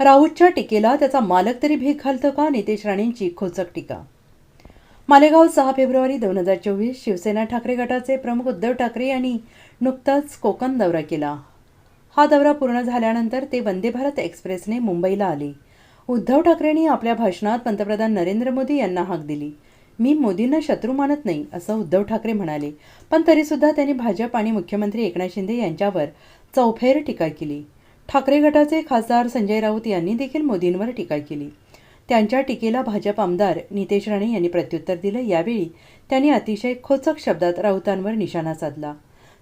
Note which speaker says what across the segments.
Speaker 1: राऊतच्या टीकेला त्याचा मालक तरी भीक घालतो का? नितेश राणेंची खोचक टीका. मालेगाव सहा फेब्रुवारी दोन हजार चोवीस शिवसेना ठाकरे गटाचे प्रमुख उद्धव ठाकरे यांनी नुकताच कोकण दौरा केला. हा दौरा पूर्ण झाल्यानंतर ते वंदे भारत एक्सप्रेसने मुंबईला आले. उद्धव ठाकरेंनी आपल्या भाषणात पंतप्रधान नरेंद्र मोदी यांना हाक दिली. मी मोदींना शत्रू मानत नाही असं उद्धव ठाकरे म्हणाले. पण तरीसुद्धा त्यांनी भाजप आणि मुख्यमंत्री एकनाथ शिंदे यांच्यावर चौफेर टीका केली. ठाकरे गटाचे खासदार संजय राऊत यांनी देखील मोदींवर टीका केली. त्यांच्या टीकेला भाजप आमदार नितेश राणे यांनी प्रत्युत्तर दिलं. यावेळी त्यांनी अतिशय खोचक शब्दात राऊतांवर निशाणा साधला.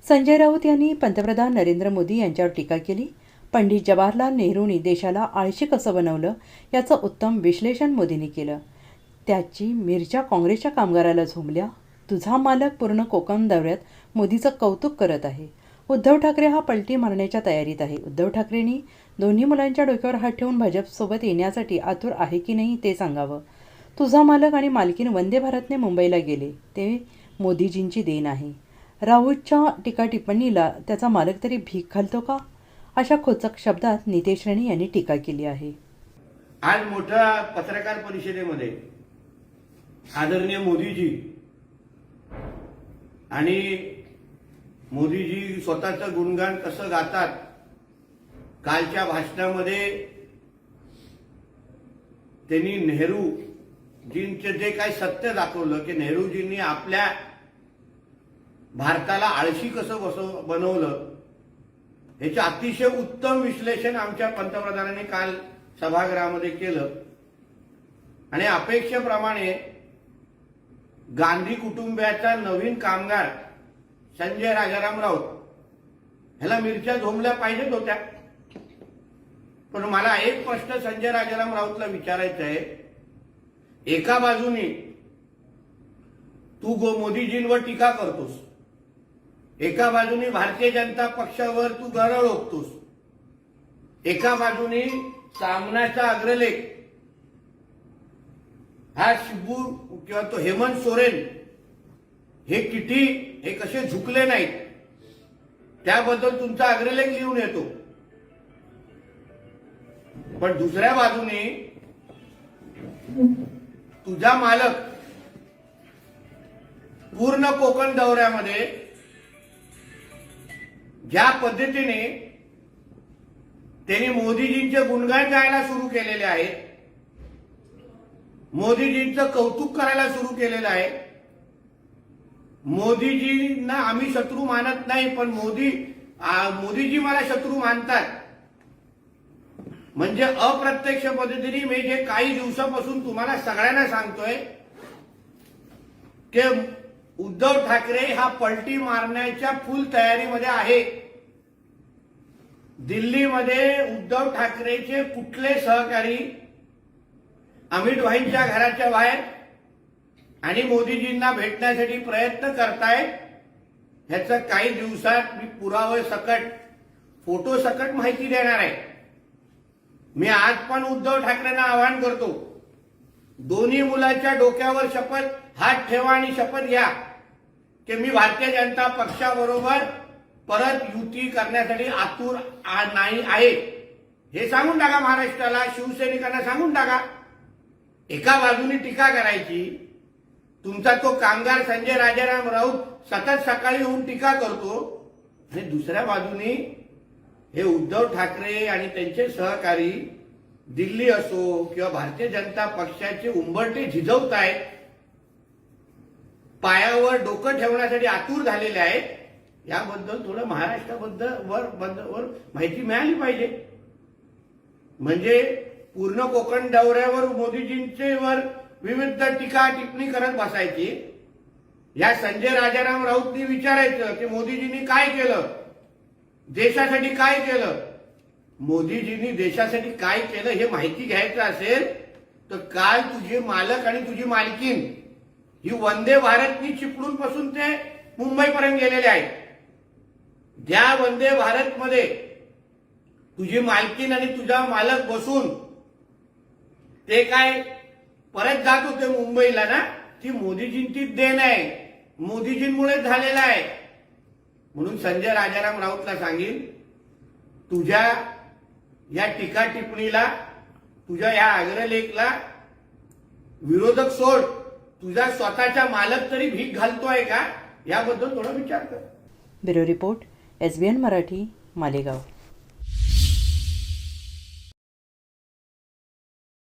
Speaker 1: संजय राऊत यांनी पंतप्रधान नरेंद्र मोदी यांच्यावर टीका केली. पंडित जवाहरलाल नेहरूंनी देशाला आळशी कसं बनवलं याचं उत्तम विश्लेषण मोदींनी केलं. त्याची मिरच्या काँग्रेसच्या कामगाराला झोंबल्या. तुझा मालक पूर्ण कोकण दौऱ्यात मोदीचं कौतुक करत आहे. उद्धव ठाकरे हा पलटी मारण्याच्या तयारीत आहे. उद्धव ठाकरेंनी दोन्ही मुलांच्या डोक्यावर हात ठेवून भाजपसोबत येण्यासाठी आतुर आहे की नाही ते सांगावं. तुझा मालक आणि मालकीन वंदे भारतने मुंबईला गेले ते मोदीजींची देण आहे. राऊतच्या टीका टिप्पणीला त्याचा मालक तरी भीक घालतो का? अशा खोचक शब्दात नितेश राणे यांनी टीका केली आहे.
Speaker 2: आज मोठ्या पत्रकार परिषदेमध्ये आदरणीय मोदीजी आणि मोदीजी स्वतःचं गुणगान कसं गातात? कालच्या भाषणामध्ये त्यांनी नेहरूजींचं जे काही सत्य दाखवलं की नेहरूजींनी आपल्या भारताला आळशी कसं बसव बनवलं याचं अतिशय उत्तम विश्लेषण आमच्या पंतप्रधानांनी काल सभागृहामध्ये केलं. आणि अपेक्षेप्रमाणे गांधी कुटुंबियाचा नवीन कामगार संजय राजाराम राऊत. ह्याला मिरच्या झोंबल्या पाहिजेत होत्या. पण मला एक प्रश्न संजय राजाराम राऊतला विचारायचं आहे. एका बाजूने तू गो मोदीजींवर टीका करतोस. एका बाजूने भारतीय जनता पक्षावर तू गरळ ओकतोस. एका बाजूने सामनाचा अग्रलेख. हा शिबू किंवा तो हेमंत सोरेन हे किती हे कसे झुकले नाहीत? त्याबद्दल तुमचा अग्रलेख लिहून येतो. पण दुसऱ्या बाजूने तुझा मालक पूर्ण कोकण दौऱ्यामध्ये ज्या पद्धतीने त्यांनी मोदीजींचे गुणगान गायला सुरू केलेले आहेत मोदीजींचं कौतुक करायला सुरू केलेलं आहे मोदीजींना आम्ही शत्रू मानत नाही पण मोदी मोदीजी मला शत्रू मानतात. म्हणजे अप्रत्यक्ष पद्धतीने मी जे काही दिवसापासून तुम्हाला सगळ्यांना सांगतोय की उद्धव ठाकरे हा पलटी मारण्याच्या फुल तयारीमध्ये आहे. दिल्लीमध्ये उद्धव ठाकरेचे कुठले सहकारी अमित भाईंच्या घराच्या बाहेर आणि मोदीजींना भेटण्यासाठी प्रयत्न करतायत. ह्याचं काही दिवसात मी पुरावे सकट फोटो सकट माहिती देणार आहे. मी आज पण उद्धव ठाकरेंना आवाहन करतो दोन्ही मुलाच्या डोक्यावर शपथ हात ठेवा आणि शपथ घ्या की मी भारतीय जनता पक्षाबरोबर परत युती करण्यासाठी आतुर आ- नाही आहे. हे सांगून टाका महाराष्ट्राला शिवसैनिकांना सांगून टाका. एका बाजूने टीका करायची तुमचा तो कामगार संजय राजाराम राऊत सतत सकाळी येऊन टीका करतो. आणि दुसऱ्या बाजूने हे उद्धव ठाकरे आणि त्यांचे सहकारी दिल्ली असो किंवा भारतीय जनता पक्षाचे उंबरटे झिजवत आहेत पायावर डोकं ठेवण्यासाठी आतुर झालेले आहेत याबद्दल थोडं महाराष्ट्राबद्दल वर बद्दल- वर माहिती मिळाली पाहिजे. म्हणजे पूर्ण कोकण दौऱ्यावर मोदीजींचे वर विविध टीका टिप्पणी करत बसायची. या संजय राजाराम राऊतनी विचारायचं की मोदीजींनी काय केलं? देशासाठी काय केलं? मोदीजींनी देशासाठी काय केलं हे माहिती घ्यायचं असेल तर काल तुझे मालक आणि तुझी मालकीन ही वंदे भारतनी चिपळून पासून ते मुंबईपर्यंत गेलेले आहेत. ज्या वंदे भारतमध्ये तुझी मालकीन आणि तुझा मालक बसून ते काय परत जात होते मुंबईला ना ती मोदीजींची देण आहे. मोदीजींमुळे झालेला आहे. म्हणून संजय राजाराम राऊतला सांगेन तुझ्या या टीका टिप्पणीला तुझ्या या आग्रलेखला विरोधक सोड. तुझा स्वतःचा मालक तरी भीक घालतोय का? याबद्दल थोडा विचार कर.
Speaker 1: Bureau report S B N Marathi Malegaon.